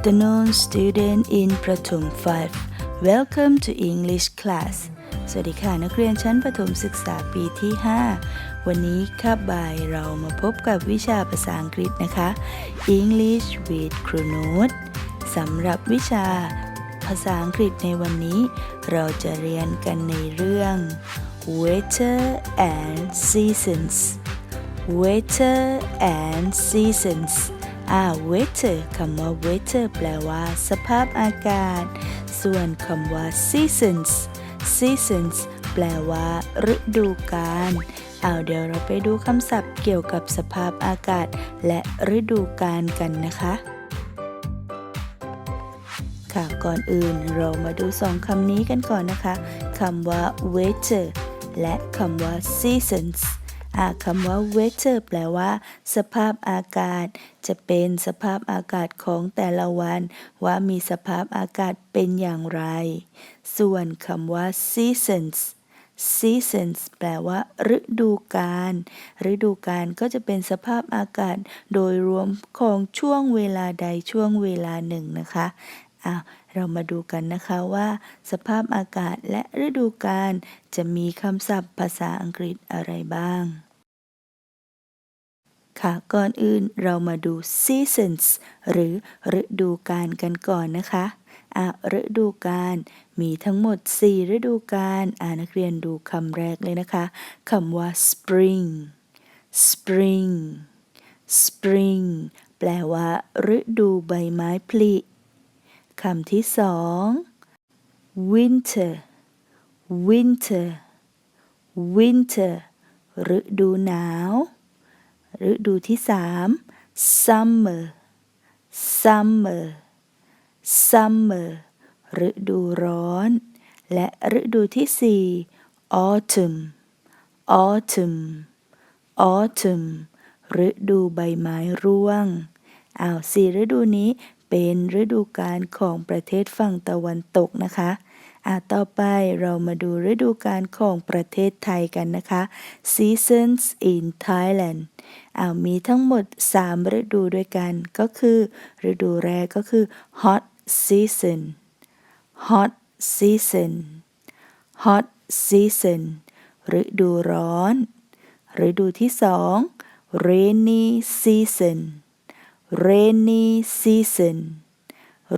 afternoon, student in Pratum 5. Welcome to English class. สวัสดีค่ะ นักเรียนชั้นประถมศึกษาปีที่ 5 วันนี้คาบ่ายเรามาพบกับวิชาภาษาอังกฤษนะคะ English with ครูโน้ตสำหรับวิชาภาษาอังกฤษในวันนี้ เราจะเรียนกันในเรื่อง weather and seasons weather and seasons อ่า weather คำว่า weather แปลว่า สภาพอากาศ ส่วนคำว่า seasons seasons แปลว่า ฤดูกาลเอาเดี๋ยวเราไปดูคำศัพท์เกี่ยวกับสภาพอากาศ และฤดูกาลกันนะคะ ค่ะก่อนอื่นเรามาดูสองคำนี้กันก่อนนะคะคำว่า weather และคำว่า seasons คำว่า weather แปลว่า สภาพอากาศ จะเป็นสภาพอากาศของแต่ละวัน ว่ามีสภาพอากาศเป็นอย่างไร ส่วนคำว่า seasons seasons แปลว่า ฤดูกาล ฤดูกาลก็จะเป็นสภาพอากาศโดยรวมของช่วงเวลาใดช่วงเวลาหนึ่งนะคะอะเรามาดูกันนะคะว่า สภาพอากาศและฤดูกาลจะมีคำศัพท์ภาษาอังกฤษอะไรบ้าง ค่ะ ก่อนอื่นเรามาดู seasons หรือฤดูกาลกันก่อนนะคะอะฤดูกาลมีทั้งหมด 4 ฤดูกาลอ่านักเรียนดูคำแรกเลยนะคะคำว่า spring spring spring แปลว่า ฤดูใบไม้ผลิคำที่สอง winter winter winter ฤดูหนาว ฤดูที่สาม summer summer summer ฤดูร้อน และฤดูที่สี่ autumn autumn autumn ฤดูใบไม้ร่วงอ้าวสี่ฤดูนี้ เป็นฤดูกาลของประเทศฝั่งตะวันตกนะคะอ่าต่อไปเรามาดูฤดูกาลของประเทศไทยกันนะคะ seasons in Thailand อ่ามีทั้งหมด 3 ฤดูด้วยกัน ก็คือ ฤดูแรกก็คือ hot season hot season hot season ฤดูร้อน ฤดูที่สอง rainy season rainy season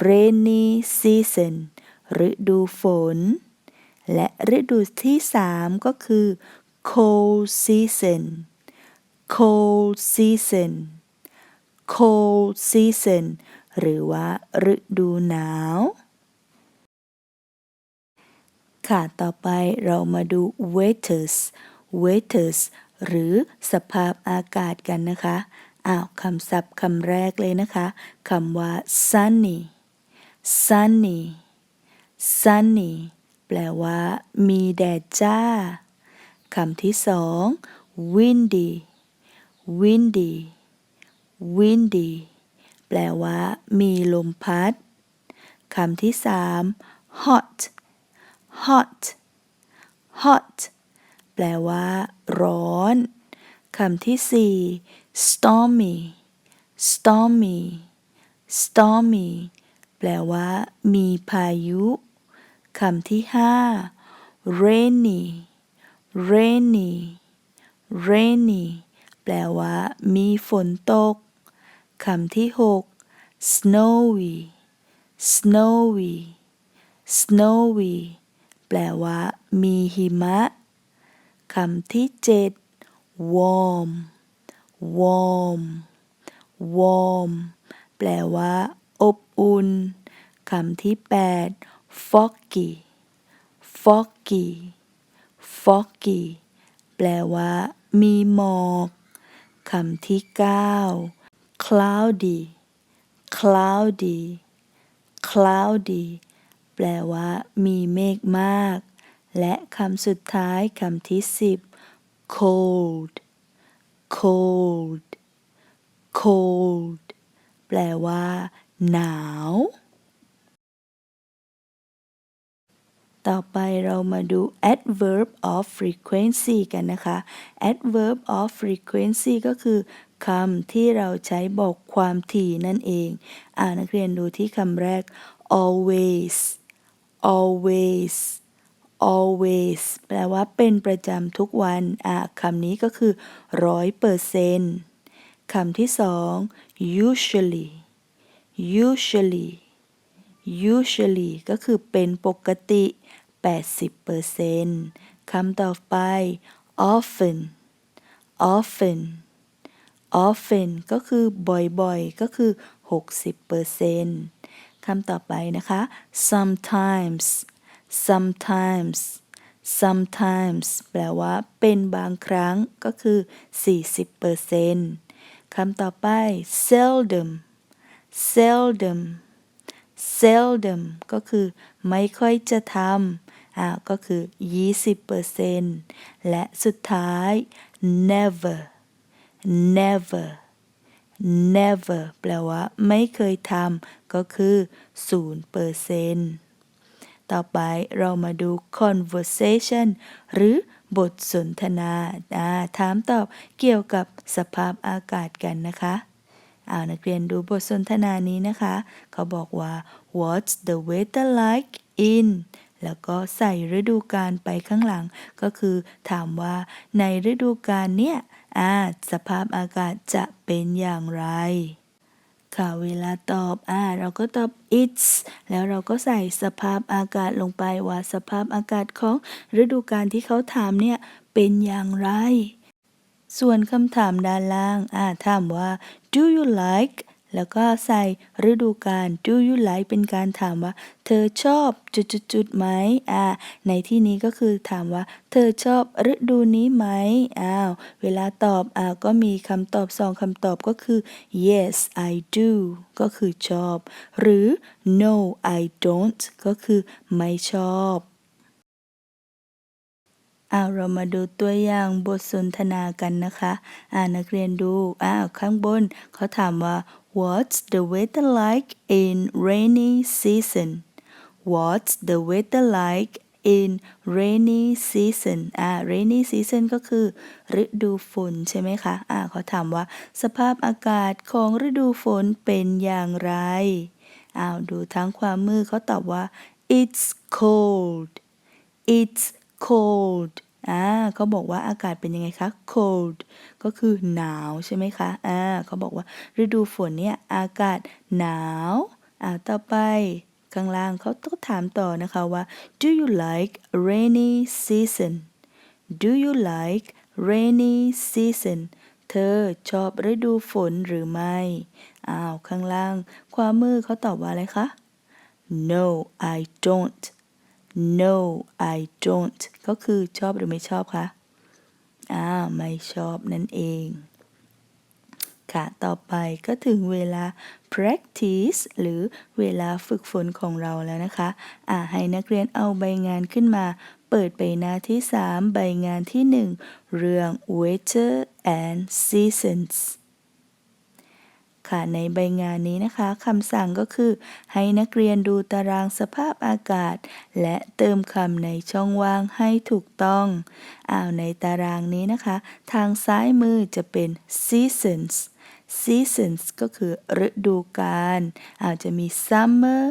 rainy season ฤดูฝน และฤดูที่สามก็คือ cold season cold season cold season หรือว่าฤดูหนาว ค่ะ ต่อไปเรามาดู weathers weathers หรือสภาพอากาศกันนะคะ อ้าวคำศัพท์คำแรกเลยนะคะคำว่า sunny sunny sunny แปลว่า มีแดดจ้าคำที่สอง windy windy windy แปลว่า มีลมพัดคำที่สาม hot hot hot แปลว่า ร้อนคำที่สี่ stormy stormy stormy แปลว่า มีพายุคำที่ห้า rainy rainy rainy แปลว่า มีฝนตกคำที่หก snowy snowy snowy แปลว่า มีหิมะคำที่เจ็ด warm warm warm แปลว่า อบอุ่นคำที่แปด foggy foggy foggy แปลว่า มีหมอกคำที่เก้า cloudy cloudy cloudy แปลว่า มีเมฆมาก และคำสุดท้ายคำที่สิบ cold cold cold แปลว่า หนาว ต่อไปเรามาดู adverb of frequency กันนะคะ adverb of frequency ก็คือคำที่เราใช้บอกความถี่นั่นเอง อ่านักเรียนดูที่คำแรก always always always แปลว่าเป็นประจำทุกวัน อ่าคำนี้ก็คือร้อยเปอร์เซนต์คำที่สอง usually usually usually ก็คือเป็นปกติ 80%คำต่อไป often often often ก็คือบ่อยๆ ก็คือ 60%คำต่อไปนะคะ sometimes sometimes sometimes แปลว่า เป็นบางครั้งก็คือ 40%คำต่อไป seldom seldom seldom ก็คือไม่ค่อยจะทำอ่าก็คือ 20%และสุดท้าย never never never แปลว่า ไม่เคยทำก็คือ 0% ต่อไปเรามาดู conversation หรือบทสนทนาถามตอบเกี่ยวกับสภาพอากาศกันนะคะเอานักเรียนดูบทสนทนานี้นะคะ เขาบอกว่า what's the weather like in แล้วก็ใส่ฤดูกาลไปข้างหลัง ก็คือถามว่าในฤดูกาลเนี้ยอ่าสภาพอากาศจะเป็นอย่างไร ค่ะเวลาตอบอ่าเราก็ตอบ it's แล้วเราก็ใส่สภาพอากาศลงไปว่าสภาพอากาศของฤดูกาลที่เขาถามเนี่ยเป็นอย่างไร ส่วนคำถามด้านล่างอ่าถามว่า do you like แล้วก็ใส่ฤดูกาล do you like เป็นการถามว่า เธอชอบจุดๆไหมอ่า ในที่นี้ก็คือถามว่า เธอชอบฤดูนี้ไหมอ้าว เวลาตอบอ่าก็มีคำตอบสองคำตอบก็คือ yes I do ก็คือชอบ หรือ no I don't ก็คือไม่ชอบ อ้าวเรามาดูตัวอย่างบทสนทนากันนะคะ อ่านักเรียนดู อ้าวข้างบนเขาถามว่า What's the weather like in rainy season What's the weather like in rainy season อ่า rainy season ก็คือ ฤดูฝนใช่ไหมคะ อ่าเขาถามว่า สภาพอากาศของฤดูฝนเป็นอย่างไร อ้าว ดูทั้งความมือเขาตอบว่า it's cold it's cold อ่าเขาบอกว่าอากาศเป็นยังไงคะ cold ก็คือหนาวใช่ไหมคะอ่าเขาบอกว่าฤดูฝนเนี่ยอากาศหนาวอ่าต่อไปข้างล่างเขาต้องถามต่อนะคะว่า do you like rainy season do you like rainy season เธอชอบฤดูฝนหรือไม่ อ้าว ข้างล่าง ความมือเขาตอบว่าอะไรคะ no I don't no I don't ก็คือชอบหรือไม่ชอบคะอ่าไม่ชอบนั่นเอง ค่ะ ต่อไปก็ถึงเวลา practice หรือเวลาฝึกฝนของเราแล้วนะคะ อ่าให้นักเรียนเอาใบงานขึ้นมาเปิดไปหน้าที่ 3 ใบงานที่ 1 เรื่อง weather and seasons ค่ะในใบงานนี้นะคะคำสั่งก็คือ ให้นักเรียนดูตารางสภาพอากาศ และเติมคำในช่องว่างให้ถูกต้องอ้าวในตารางนี้นะคะ ทางซ้ายมือจะเป็น seasons seasons ก็คือฤดูกาลอาจจะมี summer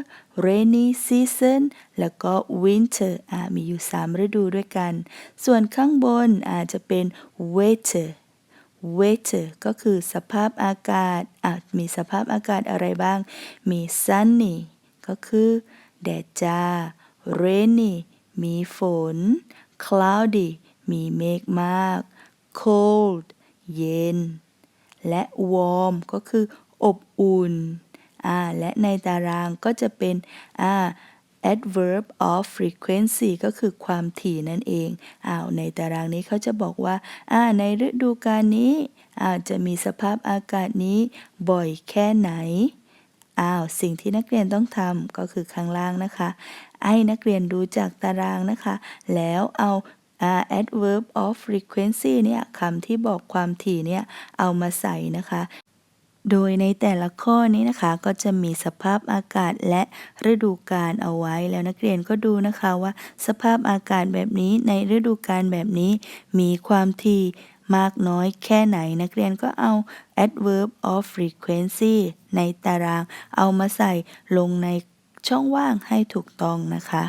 rainy season แล้วก็ winter อ่ามีอยู่ 3 ฤดูด้วยกัน ส่วนข้างบนอาจจะเป็น weather weather ก็คือสภาพอากาศอาจมีสภาพอากาศอะไรบ้าง มี sunny ก็คือ แดดจ้า rainy มีฝน cloudy มีเมฆมาก cold เย็น และ warm ก็คือ อบอุ่น และในตารางก็จะเป็น อ่า adverb of frequency ก็คือความถี่นั่นเองอ้าวในตารางนี้เขาจะบอกว่าอ่าในฤดูกาลนี้อาจจะมีสภาพอากาศนี้บ่อยแค่ไหนอ้าวสิ่งที่นักเรียนต้องทำก็คือข้างล่างนะคะให้นักเรียนดูจากตารางนะคะ แล้วเอาอ่า adverb of frequency เนี่ยคำที่บอกความถี่เนี่ยเอามาใส่นะคะ โดยในแต่ละข้อนี้นะคะก็จะมีสภาพอากาศและฤดูกาลเอาไว้แล้วนักเรียนก็ดูนะคะว่า สภาพอากาศแบบนี้ในฤดูกาลแบบนี้ มีความถี่มากน้อยแค่ไหนนักเรียนก็เอา adverb of frequency ในตารางเอามาใส่ลงในช่องว่างให้ถูกต้องนะคะ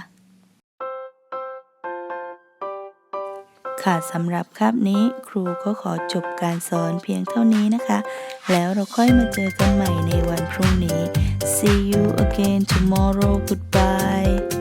ค่ะสำหรับคาบนี้ครูก็ขอจบการสอนเพียงเท่านี้นะคะ แล้วเราค่อยมาเจอกันใหม่ในวันพรุ่งนี้ see you again tomorrow goodbye